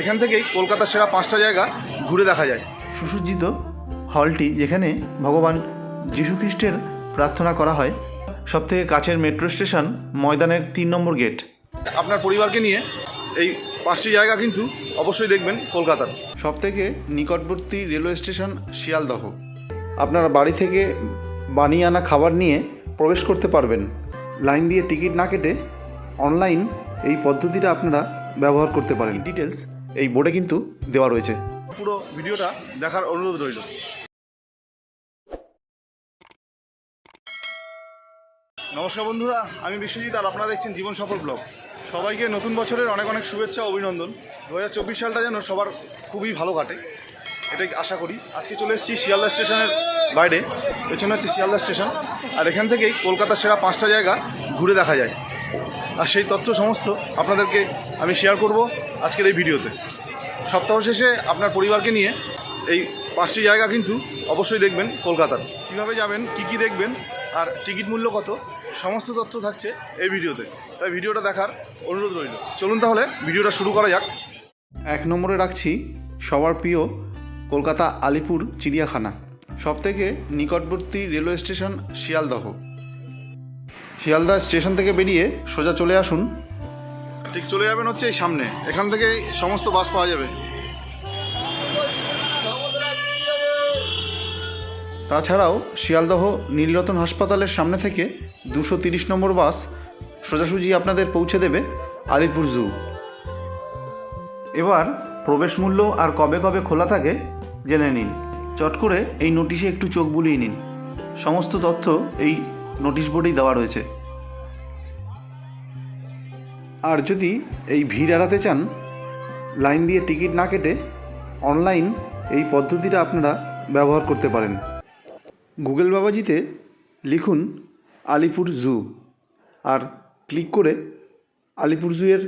এখান থেকেই কলকাতার সেরা পাঁচটা জায়গা ঘুরে দেখা যায়। সুসজ্জিত হলটি যেখানে ভগবান যীশুখ্রিস্টের প্রার্থনা করা হয়। সবথেকে কাছের মেট্রো স্টেশন ময়দানের তিন নম্বর গেট। আপনার পরিবারকে নিয়ে এই পাঁচটি জায়গা কিন্তু অবশ্যই দেখবেন কলকাতার। সবথেকে নিকটবর্তী রেলওয়ে স্টেশন শিয়ালদহ। আপনারা বাড়ি থেকে বানিয়ে আনা খাবার নিয়ে প্রবেশ করতে পারবেন। লাইন দিয়ে টিকিট না কেটে অনলাইন এই পদ্ধতিটা আপনারা ব্যবহার করতে পারেন। ডিটেলস এই বোর্ডে কিন্তু দেওয়া রয়েছে। পুরো ভিডিওটা দেখার অনুরোধ রইল। নমস্কার বন্ধুরা, আমি বিশ্বজিৎ আর আপনারা দেখছেন জীবন সফল ব্লগ। সবাইকে নতুন বছরের অনেক অনেক শুভেচ্ছা অভিনন্দন। দু হাজার চব্বিশ সালটা যেন সবার খুবই ভালো কাটে, এটাই আশা করি। আজকে চলে এসেছি শিয়ালদা স্টেশনের বাইরে, পেছনে হচ্ছে শিয়ালদা স্টেশন। আর এখান থেকেই কলকাতার সেরা পাঁচটা জায়গা ঘুরে দেখা যায়। আর সেই তথ্য সমস্ত আপনাদেরকে আমি শেয়ার করব আজকের এই ভিডিওতে। সপ্তাহ শেষে আপনার পরিবারকে নিয়ে এই পাঁচটি জায়গা কিন্তু অবশ্যই দেখবেন কলকাতার। কীভাবে যাবেন, কি কি দেখবেন, আর টিকিট মূল্য কত, সমস্ত তথ্য থাকছে এই ভিডিওতে। তাই ভিডিওটা দেখার অনুরোধ রইল। চলুন তাহলে ভিডিওটা শুরু করা যাক। এক নম্বরে রাখছি সবার প্রিয় কলকাতা আলিপুর চিড়িয়াখানা। সবথেকে নিকটবর্তী railway station Sealdah. Sealdah station থেকে বেরিয়ে সোজা চলে আসুন। ঠিক চলে যাবেন হচ্ছে এই সামনে। এখান থেকে সমস্ত বাস পাওয়া যাবে। তাছাড়াও শিয়ালদহ নীলরতন হাসপাতালের সামনে থেকে দুশো তিরিশ নম্বর বাস সোজাসুজি আপনাদের পৌঁছে দেবে আলিপুর জু। এবার প্রবেশ মূল্য আর কবে কবে খোলা থাকে জেনে নিন। চট করে এই নোটিশে একটু চোখ বুলিয়ে নিন। সমস্ত তথ্য এই নোটিশ বোর্ডেই দেওয়া রয়েছে। আর যদি এই ভিড় এড়াতে চান, লাইন দিয়ে টিকিট না কেটে অনলাইন এই পদ্ধতিটা আপনারা ব্যবহার করতে পারেন। গুগল বাবাজিতে লিখুন আলিপুর জু আর ক্লিক করে আলিপুর জুয়ের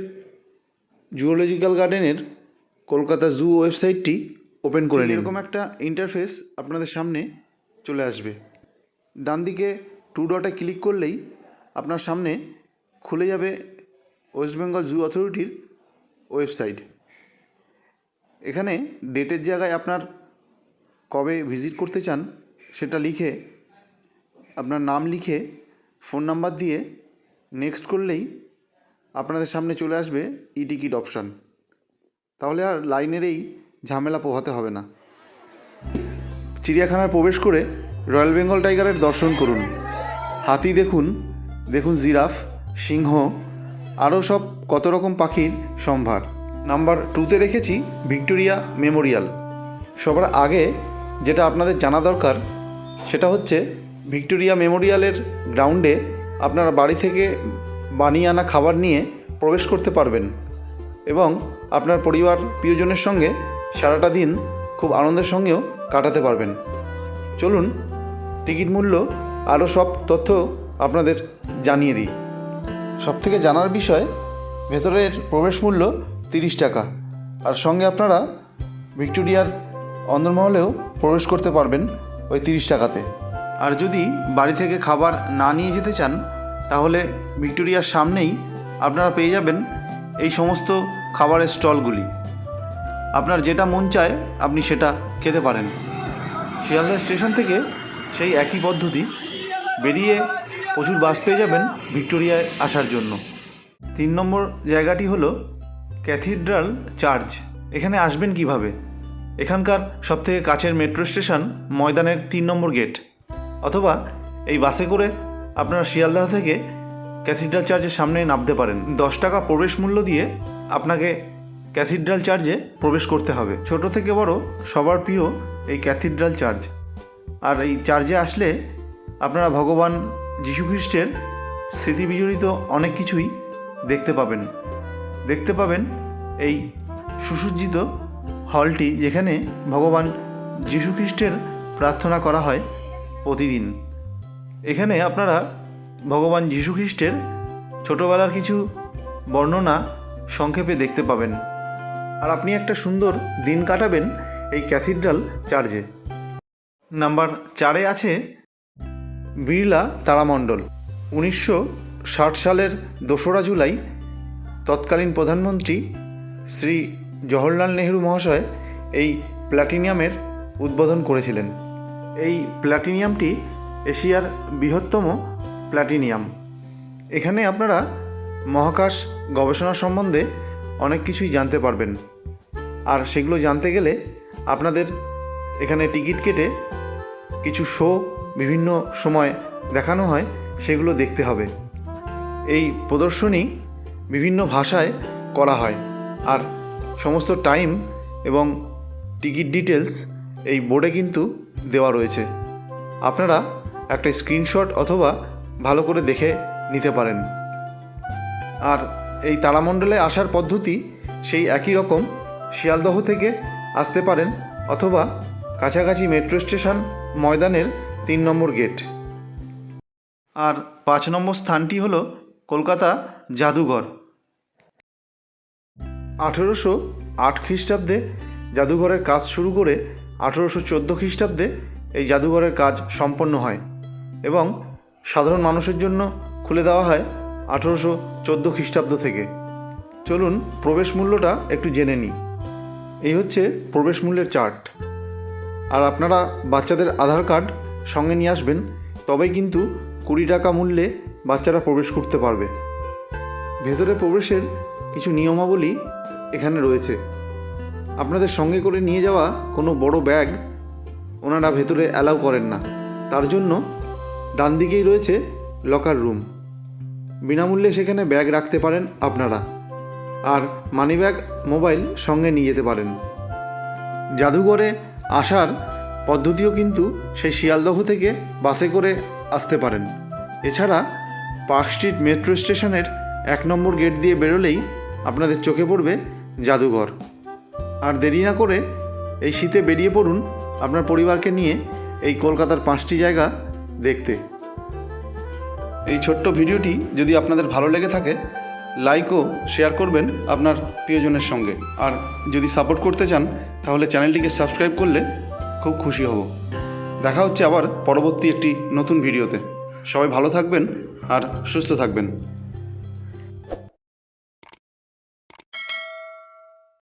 জুওলজিক্যাল গার্ডেনের কলকাতা জু ওয়েবসাইটটি ওপেন করে নিন। এরকম একটা ইন্টারফেস আপনাদের সামনে চলে আসবে। ডান দিকে টু ডটে ক্লিক করলেই আপনার সামনে খুলে যাবে ওয়েস্ট বেঙ্গল জু অথরিটির ওয়েবসাইট এখানে ডেটের জায়গায় আপনার কবে ভিজিট করতে চান, সেটা লিখে, আপনার নাম লিখে ফোন নাম্বার দিয়ে নেক্সট করলেই আপনাদের সামনে চলে আসবে ই টিকিট অপশান তাহলে আর লাইনের এই ঝামেলা পোহাতে হবে না। চিড়িয়াখানায় প্রবেশ করে রয়্যাল বেঙ্গল টাইগারের দর্শন করুন। হাতি দেখুন দেখুন জিরাফ, সিংহ, আরও সব কত রকম পাখির সম্ভার। নাম্বার টুতে রেখেছি ভিক্টোরিয়া মেমোরিয়াল। সবার আগে যেটা আপনাদের জানা দরকার, সেটা হচ্ছে ভিক্টোরিয়া মেমোরিয়ালের গ্রাউন্ডে আপনারা বাড়ি থেকে বানিয়ে আনা খাবার নিয়ে প্রবেশ করতে পারবেন এবং আপনার পরিবার প্রিয়জনের সঙ্গে সারাটা দিন খুব আনন্দের সঙ্গেও কাটাতে পারবেন। চলুন, টিকিট মূল্য আরও সব তথ্য আপনাদের জানিয়ে দিই। সবথেকে জানার বিষয়, ভেতরের প্রবেশ মূল্য তিরিশ টাকা। আর সঙ্গে আপনারা ভিক্টোরিয়ার অন্দরমহলেও প্রবেশ করতে পারবেন ওই তিরিশ টাকাতে। আর যদি বাড়ি থেকে খাবার না নিয়ে যেতে চান, তাহলে ভিক্টোরিয়ার সামনেই আপনারা পেয়ে যাবেন এই সমস্ত খাবারের স্টলগুলি। আপনার যেটা মন চায়, আপনি সেটা খেতে পারেন। শিয়ালদা স্টেশন থেকে সেই একই পদ্ধতি। বেরিয়ে প্রচুর বাস পেয়ে যাবেন ভিক্টোরিয়ায় আসার জন্য। তিন নম্বর জায়গাটি হলো ক্যাথিড্রাল চার্চ। এখানে আসবেন কীভাবে? এখানকার সবথেকে কাছের মেট্রো স্টেশন ময়দানের তিন নম্বর গেট। অথবা এই বাসে করে আপনারা শিয়ালদাহ থেকে ক্যাথিড্রাল চার্চের সামনে নামতে পারেন। দশ টাকা প্রবেশ মূল্য দিয়ে আপনাকে ক্যাথিড্রাল চার্চে প্রবেশ করতে হবে। ছোট থেকে বড় সবার প্রিয় এই ক্যাথিড্রাল চার্চ। আর এই চার্চে আসলে আপনারা ভগবান যীশুখ্রিস্টের স্মৃতি বিজড়িত অনেক কিছুই দেখতে পাবেন। দেখতে পাবেন এই সুসজ্জিত হলটি যেখানে ভগবান যীশুখ্রিস্টের প্রার্থনা করা হয় প্রতিদিন। এখানে আপনারা ভগবান যীশুখ্রিস্টের ছোটোবেলার কিছু বর্ণনা সংক্ষেপে দেখতে পাবেন। আর আপনি একটা সুন্দর দিন কাটাবেন এই ক্যাথিড্রাল চার্চে। নাম্বার চারে আছে বিড়লা তারামণ্ডল। উনিশশো ষাট সালের দোসরা জুলাই তৎকালীন প্রধানমন্ত্রী শ্রী জওহরলাল নেহরু মহাশয় এই প্ল্যাটিনিয়ামের উদ্বোধন করেছিলেন। এই প্ল্যাটিনিয়ামটি এশিয়ার বৃহত্তম প্ল্যাটিনিয়াম। এখানে আপনারা মহাকাশ গবেষণা সম্বন্ধে অনেক কিছুই জানতে পারবেন। আর সেগুলো জানতে গেলে আপনাদের এখানে টিকিট কেটে কিছু শো বিভিন্ন সময় দেখানো হয়, সেগুলো দেখতে হবে। এই প্রদর্শনী বিভিন্ন ভাষায় করা হয় আর সমস্ত টাইম এবং টিকিট ডিটেলস এই বোর্ডে কিন্তু দেওয়া রয়েছে। আপনারা একটা স্ক্রিনশট অথবা ভালো করে দেখে নিতে পারেন। আর এই তারামণ্ডলে আসার পদ্ধতি সেই একই রকম। শিয়ালদহ থেকে আসতে পারেন অথবা কাছাকাছি মেট্রো স্টেশন ময়দানের তিন নম্বর গেট। আর পাঁচ নম্বর স্থানটি হলো কলকাতা জাদুঘর। আঠেরোশো আট খ্রিস্টাব্দে জাদুঘরের কাজ শুরু করে আঠেরোশো চোদ্দ খ্রিস্টাব্দে এই জাদুঘরের কাজ সম্পন্ন হয় এবং সাধারণ মানুষের জন্য খুলে দেওয়া হয় আঠেরোশো চোদ্দ খ্রিস্টাব্দ থেকে। চলুন প্রবেশ মূল্যটা একটু জেনে নিই। এই হচ্ছে প্রবেশ মূল্যের চার্ট। আর আপনারা বাচ্চাদের আধার কার্ড সঙ্গে নিয়ে আসবেন, তবেই কিন্তু কুড়ি টাকা মূল্যে বাচ্চারা প্রবেশ করতে পারবে। ভেতরে প্রবেশের কিছু নিয়মাবলী এখানে রয়েছে। আপনাদের সঙ্গে করে নিয়ে যাওয়া কোনো বড় ব্যাগ ওনারা ভেতরে অ্যালাউ করেন না। তার জন্য ডান দিকেই রয়েছে লকার রুম। বিনামূল্যে সেখানে ব্যাগ রাখতে পারেন আপনারা। আর মানি ব্যাগ মোবাইল সঙ্গে নিয়ে যেতে পারেন। জাদুঘরে আসার পদ্ধতিও কিন্তু সেই শিয়ালদহ থেকে বাসে করে আসতে পারেন। এছাড়া পার্ক স্ট্রিট মেট্রো স্টেশনের এক নম্বর গেট দিয়ে বেরোলেই আপনাদের চোখে পড়বে জাদুঘর। আর দেরি না করে এই শীতে বেরিয়ে পড়ুন আপনার পরিবারকে নিয়ে এই কলকাতার পাঁচটি জায়গা দেখতে। এই ছোট্ট ভিডিওটি যদি আপনাদের ভালো লেগে থাকে লাইক ও শেয়ার করবেন আপনার প্রিয়জনের সঙ্গে। আর যদি সাপোর্ট করতে চান, তাহলে চ্যানেলটিকে সাবস্ক্রাইব করলে খুব খুশি হব। দেখা হচ্ছে আবার পরবর্তী একটি নতুন ভিডিওতে। সবাই ভালো থাকবেন আর সুস্থ থাকবেন।